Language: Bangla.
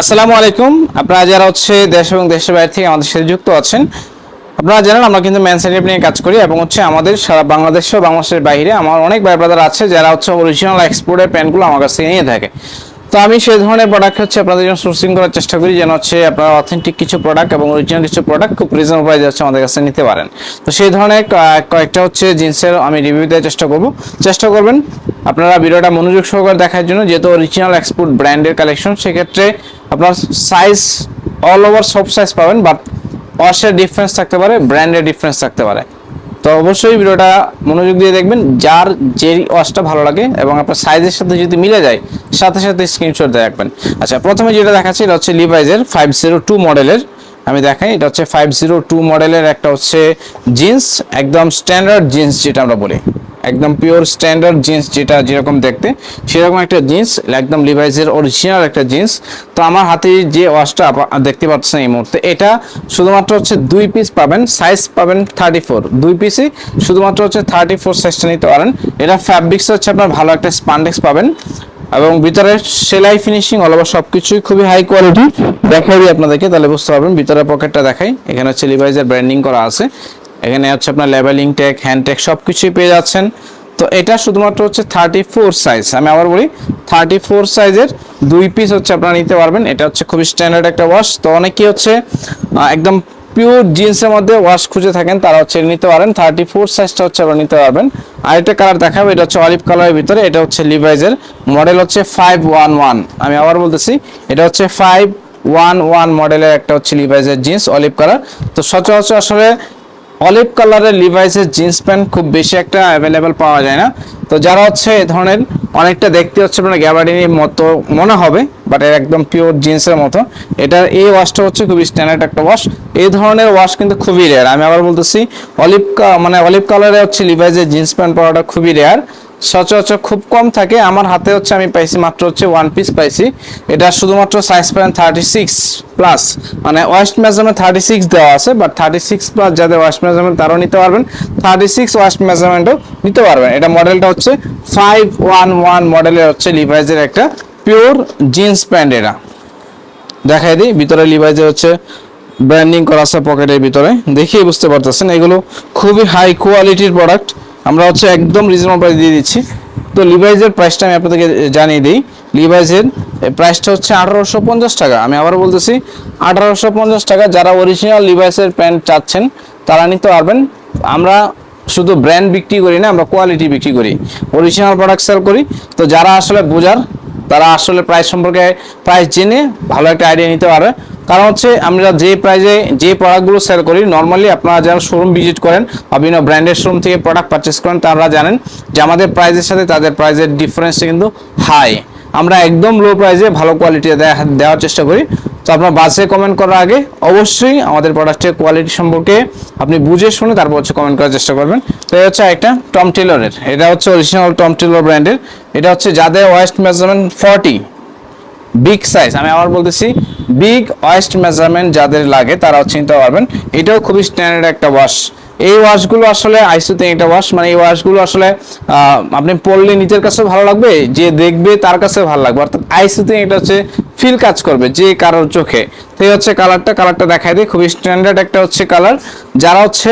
আসসালামু আলাইকুম। আপনারা যারা হচ্ছে দেশ এবং দেশের বাইরে থেকে আমাদের সাথে যুক্ত আছেন, আপনারা জানেন আমরা কিন্তু ম্যান সেটআপ নিয়ে কাজ করি এবং হচ্ছে আমাদের সারা বাংলাদেশ ও বাংলাদেশের বাইরে আমার অনেক ভাই ব্রাদার আছে যারা হচ্ছে অরিজিনাল এক্সপোর্টের প্যান্টগুলো আমার কাছ নিয়ে থাকে। তো আমি সেই ধরনের প্রোডাক্ট হচ্ছে আপনাদের জন্য সোর্সিং করার চেষ্টা করি যেন হচ্ছে আপনারা অথেন্টিক কিছু প্রোডাক্ট এবং অরিজিনাল কিছু প্রোডাক্ট খুব রিজনেবল প্রাইসে হচ্ছে আমাদের কাছে নিতে পারেন। তো সেই ধরনের কয়েকটা হচ্ছে জিন্সের আমি রিভিউ দেওয়ার চেষ্টা করব। চেষ্টা করবেন আপনারা ভিডিওটা মনোযোগ সহকারে দেখার জন্য, যেহেতু অরিজিনাল এক্সপোর্ট ব্র্যান্ডের কালেকশন সেক্ষেত্রে আপনার সাইজ অল ওভার সব সাইজ পাবেন বাট ওয়াশের ডিফারেন্স থাকতে পারে ব্র্যান্ডের ডিফারেন্স থাকতে পারে। তো অবশ্যই ভিডিওটা মনোযোগ দিয়ে দেখবেন, যার যে ওয়াশটা ভালো লাগে এবং আপনার সাইজের সাথে যদি মিলে যায়, সাথে সাথে স্ক্রিনশট দিয়ে রাখবেন। আচ্ছা প্রথমে যেটা দেখাচ্ছি, এটা হচ্ছে লিভাইজের ফাইভ জিরো টু মডেলের আমি দেখাই, এটা হচ্ছে ফাইভ জিরো টু মডেলের একটা হচ্ছে জিন্স একদম স্ট্যান্ডার্ড জিন্স যেটা আমরা বলি। একদম পিওর স্ট্যান্ডার্ড জিন্স যেটা যেরকম দেখতে, সেরকম একটা জিন্স একদম লিভাইজের অরিজিনাল একটা জিন্স তো আমার হাতে যে ওয়াশটা দেখতে পাচ্ছেন এই মুহূর্তে, এটা শুধুমাত্র হচ্ছে দুই পিস পাবেন সাইজ পাবেন থার্টি ফোর দুই পিসই শুধুমাত্র হচ্ছে থার্টি ফোর সাইজটা নিতে পারেন। এটা ফ্যাব্রিক্স হচ্ছে আপনার ভালো একটা স্পান্ডেক্স পাবেন। এবং ভিতরে সেলাই ফিনিশিং অল ওভার সব কিছুই খুবই হাই কোয়ালিটি দেখাই আপনাদেরকে, তাহলে বুঝতে পারবেন। ভিতরে পকেটটা দেখাই। এখানে হচ্ছে লিভাইজের ব্র্যান্ডিং করা আছে। এখানে হচ্ছে আপনার লেবেলিং ট্যাগ হ্যান্ড ট্যাগ সব কিছুই পেয়ে যাচ্ছেন। তো এটা শুধুমাত্র হচ্ছে থার্টি ফোর সাইজ আমি আবার বলি থার্টি ফোর সাইজের দুই পিস হচ্ছে আপনারা নিতে পারবেন। এটা হচ্ছে খুবই স্ট্যান্ডার্ড একটা ওয়াশ তো অনেকেই হচ্ছে একদম পিওর জিন্সের মধ্যে ওয়াশ খুঁজে থাকেন, তারা হচ্ছে নিতে পারেন। থার্টি ফোর সাইজটা হচ্ছে আপনারা নিতে পারবেন। আর একটা কালার দেখাবো, এটা হচ্ছে অলিভ কালারের ভিতরে, এটা হচ্ছে লিভাইজের মডেল হচ্ছে ফাইভ ওয়ান ওয়ান আমি আবার বলতেছি, এটা হচ্ছে ফাইভ ওয়ান ওয়ান মডেলের একটা হচ্ছে লিভাইজের জিন্স অলিভ কালার তো সচরাচর আসলে অলিভ কালারের লিভাইসের জিন্স প্যান্ট খুব বেশি একটা অ্যাভেলেবেল পাওয়া যায় না। তো যারা হচ্ছে এ ধরনের অনেকটা দেখতে হচ্ছে, আপনার গ্যাবার্ডিনির মতো মনে হবে বাট এর একদম পিওর জিন্সের মতো। এটার এই ওয়াশটা হচ্ছে খুবই স্ট্যান্ডার্ড একটা ওয়াশ এই ধরনের ওয়াশ কিন্তু খুবই রেয়ার আমি আবার বলতেছি, অলিভ মানে অলিভ কালারে হচ্ছে লিভাইসের জিন্স প্যান্ট পাওয়াটা খুবই রেয়ার সচরাচর খুব কম থাকে। আমার হাতে হচ্ছে আমি পাইছি মাত্র হচ্ছে ওয়ান পিস পাইছি। এটা শুধুমাত্র সাইজ পাবেন থার্টি সিক্স প্লাস মানে ওয়েস্ট মেজারমেন্ট থার্টি সিক্স দেওয়া আছে বাট থার্টি সিক্স প্লাস যাদের ওয়েস্ট মেজারমেন্ট তারাও নিতে পারবেন। থার্টি সিক্স ওয়েস্ট মেজারমেন্টও নিতে পারবেন। এটা মডেলটা হচ্ছে ফাইভ ওয়ান ওয়ান মডেলের হচ্ছে লিভাইজের একটা পিওর জিন্স প্যান্ট এটা। দেখাই দিই, ভিতরে লিভাইজের হচ্ছে ব্র্যান্ডিং করা আছে পকেটের ভিতরে। দেখিয়ে বুঝতে পারতেছেন, এগুলো খুবই হাই কোয়ালিটির প্রোডাক্ট আমরা হচ্ছে একদম রিজনেবল প্রাইস দিয়ে দিচ্ছি। তো লিভাইজের প্রাইসটা আমি আপনাদেরকে জানিয়ে দিই। লিভাইজের প্রাইসটা হচ্ছে আঠারোশো পঞ্চাশ টাকা। আমি আবার বলতেছি, আঠারোশো পঞ্চাশ টাকা যারা অরিজিনাল লিভাইসের প্যান্ট চাচ্ছেন, তারা নিতে পারবেন। আমরা শুধু ব্র্যান্ড বিক্রি করি না, আমরা কোয়ালিটি বিক্রি করি। অরিজিনাল প্রোডাক্ট সেল করি। তো যারা আসলে বোঝার, তারা আসলে প্রাইস সম্পর্কে প্রাইস জেনে ভালো একটা আইডিয়া নিতে পারে কারণ হচ্ছে আমরা যে প্রাইজে যে প্রোডাক্টগুলো সেল করি নর্মালি আপনারা যারা শোরুম ভিজিট করেন বা বিভিন্ন ব্র্যান্ডের শোরুম থেকে প্রোডাক্ট পারচেস করেন, তারা জানেন যে আমাদের প্রাইজের সাথে তাদের প্রাইজের ডিফারেন্সটা কিন্তু হাই আমরা একদম লো প্রাইজে ভালো কোয়ালিটি দেওয়ার চেষ্টা করি। তো আপনার বাসে কমেন্ট করার আগে অবশ্যই আমাদের প্রোডাক্টের কোয়ালিটি সম্পর্কে আপনি বুঝে শুনে তারপর হচ্ছে কমেন্ট করার চেষ্টা করবেন। তো এই হচ্ছে একটা টম টেলরের এটা হচ্ছে অরিজিনাল টম টেলর ব্র্যান্ডের এটা হচ্ছে যাদের waist measurement forty big size আমি আবার বলতেছি বিগ ওয়েস্ট মেজারমেন্ট যাদের লাগে তারা চিন্তা নিতে পারবেন। এটাও খুবই স্ট্যান্ডার্ড একটা ওয়াশ এই ওয়াশগুলো আসলে আইসুতে এটা ওয়াশ মানে এই ওয়াশগুলো আসলে আপনি পড়লে নিজের কাছে ভালো লাগবে, যে দেখবে তার কাছে ভালো লাগবে। অর্থাৎ আইসুতে এটা হচ্ছে ফিল কাজ করবে যে কারোর চোখে। সেই হচ্ছে কালারটা কালারটা দেখাই দিই। খুবই স্ট্যান্ডার্ড একটা হচ্ছে কালার যারা হচ্ছে